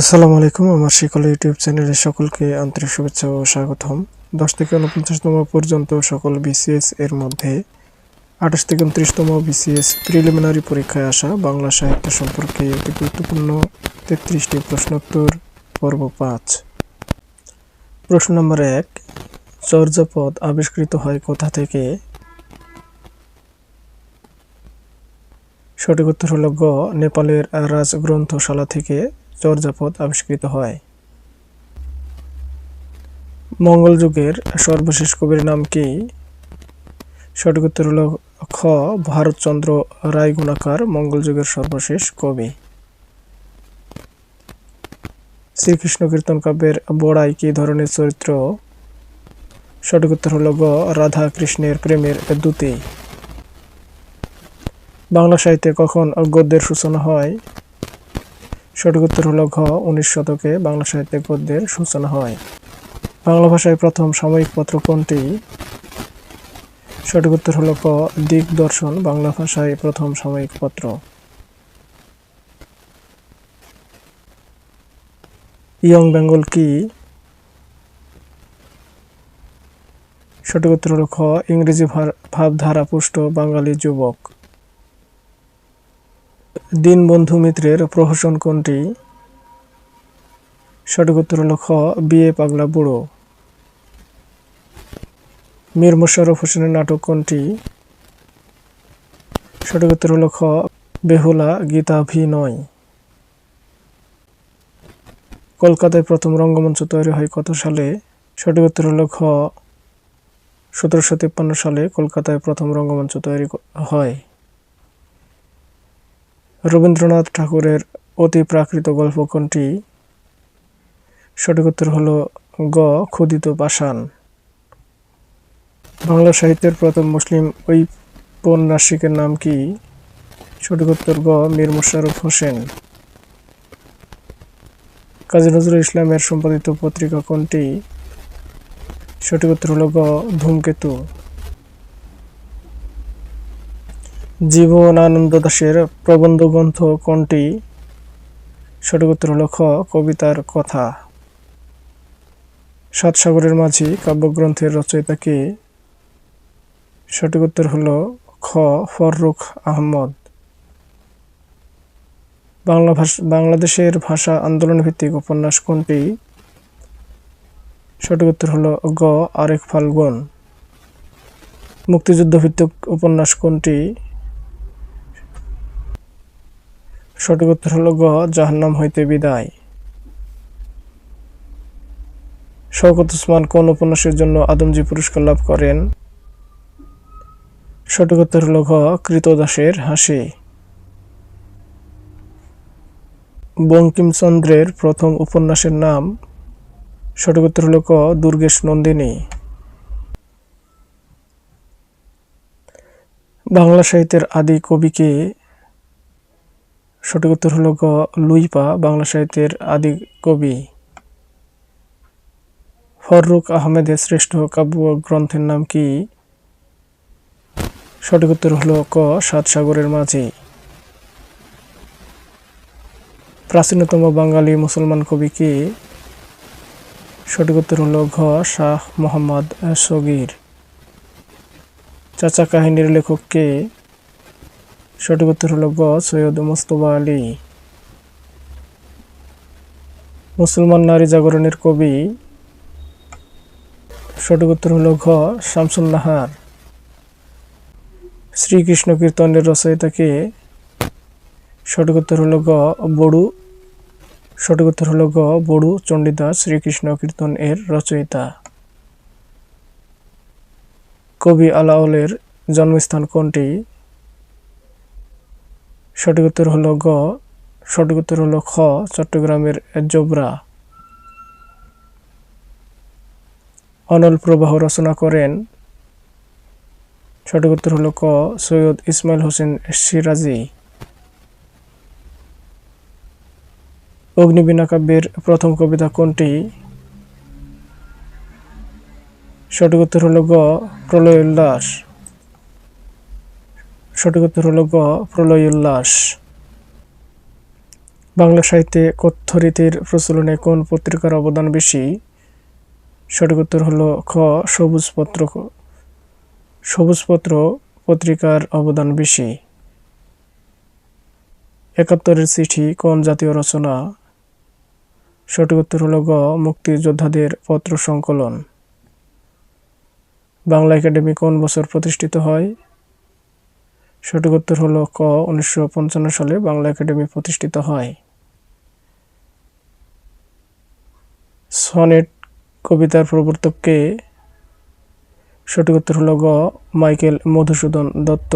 আসসালামু আলাইকুম, আমার শিকল ইউটিউব চ্যানেলে সকলকে আন্তরিক শুভেচ্ছা ও স্বাগতম। দশ থেকে উনপঞ্চাশতম পর্যন্ত সকল বিসিএস এর মধ্যে আঠাশ থেকে উনত্রিশতম বিসিএস প্রিলিমিনারি পরীক্ষায় আসা বাংলা সাহিত্য সম্পর্কে একটি গুরুত্বপূর্ণ তেত্রিশটি প্রশ্নোত্তর পর্ব পাঁচ। প্রশ্ন নম্বর এক, চর্যাপদ আবিষ্কৃত হয় কোথা থেকে? সঠিক উত্তর হল গ, নেপালের রাজগ্রন্থশালা থেকে। চর্যাপদ আবিষ্কৃত হয়। মঙ্গল যুগের সর্বশেষ কবির নাম কি? সঠিক উত্তর হল খ, ভারতচন্দ্র রায় গুণাকার মঙ্গল যুগের সর্বশেষ কবি। শ্রীকৃষ্ণ কীর্তন কাব্যের বড়াই কি ধরনের চরিত্র? সঠিক উত্তর হল গ রাধা কৃষ্ণের প্রেমের দূতি বাংলা সাহিত্যে কখন গদ্যের সূচনা হয়? সঠিক উত্তর হলো ঘ উনিশ শতকে বাংলা সাহিত্যে গদ্যের সূচনা হয়। বাংলা ভাষায় প্রথম সাময়িক পত্র কোনটি? সঠিক উত্তর হলো ক দিগদর্শন, বাংলা ভাষায় প্রথম সাময়িক পত্র। ইয়ং বেঙ্গল কি? সঠিক উত্তর হলো খ ইংরেজি ভাবধারা পুষ্ট বাঙালি যুবক। দীনবন্ধু মিত্রের প্রহসন কোনটি? সঠিক উত্তর হল খ বিয়ে পাগলা বুড়ো। মীর মোশাররফ হোসেনের নাটক কোনটি? সঠিক উত্তর হল খ বেহুলা, গীতাভিনয়। কলকাতায় প্রথম রঙ্গমঞ্চ তৈরি হয় কত সালে? সঠিক উত্তর হল খ সতেরোশো তিপ্পান্ন সালে কলকাতায় প্রথম রঙ্গমঞ্চ তৈরি হয়। রবীন্দ্রনাথ ঠাকুরের অতি প্রাকৃত গল্প কোনটি? সঠিক উত্তর হল গ ক্ষুদিত পাষাণ। বাংলা সাহিত্যের প্রথম মুসলিম ঔপন্যাসিকের নাম কি? সঠিক উত্তর গ, মীর মোশাররফ হোসেন। কাজী নজরুল ইসলামের সম্পাদিত পত্রিকা কোনটি? সঠিক উত্তর হল গ, ধূমকেতু। জীবনানন্দ দাশের প্রবন্ধ গ্রন্থ কোনটি? সঠিক উত্তর হল খ, কবিতার কথা। সাত সাগরের মাঝি কাব্যগ্রন্থের রচয়িতা কে? সঠিক উত্তর হল খ, ফররুখ আহমদ। বাংলা ভাষা, বাংলাদেশের ভাষা আন্দোলন ভিত্তিক উপন্যাস কোনটি? সঠিক উত্তর হল গ, আরেক ফাল্গুন। মুক্তিযুদ্ধ ভিত্তিক উপন্যাস কোনটি? সঠিক উত্তর হল গ, জাহান্নাম হইতে বিদায়। শওকত ওসমান কোন উপন্যাসের জন্য আদমজি পুরস্কার লাভ করেন? সঠিক উত্তর হল ঘ, কৃতদাসের হাসি। বঙ্কিমচন্দ্রের প্রথম উপন্যাসের নাম, সঠিক উত্তর হল ক, দুর্গেশ নন্দিনী। বাংলা সাহিত্যের আদি কবিকে সঠিক উত্তর হল গ, লুইপা, বাংলা সাহিত্যের আদি কবি। ফররুখ আহমেদের শ্রেষ্ঠ কাব্য গ্রন্থের নাম কি? সঠিক উত্তর হল ক, সাত সাগরের মাঝি। প্রাচীনতম বাঙালি মুসলমান কবি কি? সঠিক উত্তর হল ঘ, শাহ মোহাম্মদ সগির চাচা কাহিনীর লেখক কে? সঠিক উত্তর হল গ, সৈয়দ মোস্তফা আলী। মুসলমান নারী জাগরণের কবি। সঠিক উত্তর হল ঘ শামসুল নাহার। শ্রীকৃষ্ণ কীর্তনের রচয়িতাকে। সঠিক উত্তর হল গ, বড়ু। সঠিক উত্তর হল গ, বড়ু চণ্ডীদাস শ্রীকৃষ্ণ কীর্তন এর রচয়িতা। কবি আলাউলের জন্মস্থান কোনটি? সঠিক উত্তর হলো গ। সঠিক উত্তর হলো খ, চট্টগ্রামের জোবরা। অনল প্রবাহ রচনা করেন। সঠিক উত্তর হলো ক, সৈয়দ ইসমাইল হোসেন সিরাজি। অগ্নিবীণা কাব্যের প্রথম কবিতা কোনটি? সঠিক উত্তর হলো গ প্রলয় উল্লাস সঠিক উত্তর হলো গ প্রলয় উল্লাস বাংলা সাহিত্যে কথ্যরীতির প্রচলনে কোন পত্রিকার অবদান বেশি? সঠিক উত্তর হলো খ, সবুজপত্র সবুজপত্র পত্রিকার অবদান বেশি। একাত্তরের চিঠি কোন জাতীয় রচনা? সঠিক উত্তর হলো গ, মুক্তিযোদ্ধাদের পত্র সংকলন। বাংলা একাডেমি কোন বছর প্রতিষ্ঠিত হয়? সঠিক উত্তর হল ক উনিশশো পঞ্চান্ন সালে বাংলা একাডেমি প্রতিষ্ঠিত হয়। সনেট কবিতার প্রবর্তককে সঠিক উত্তর হল গ মাইকেল মধুসূদন দত্ত।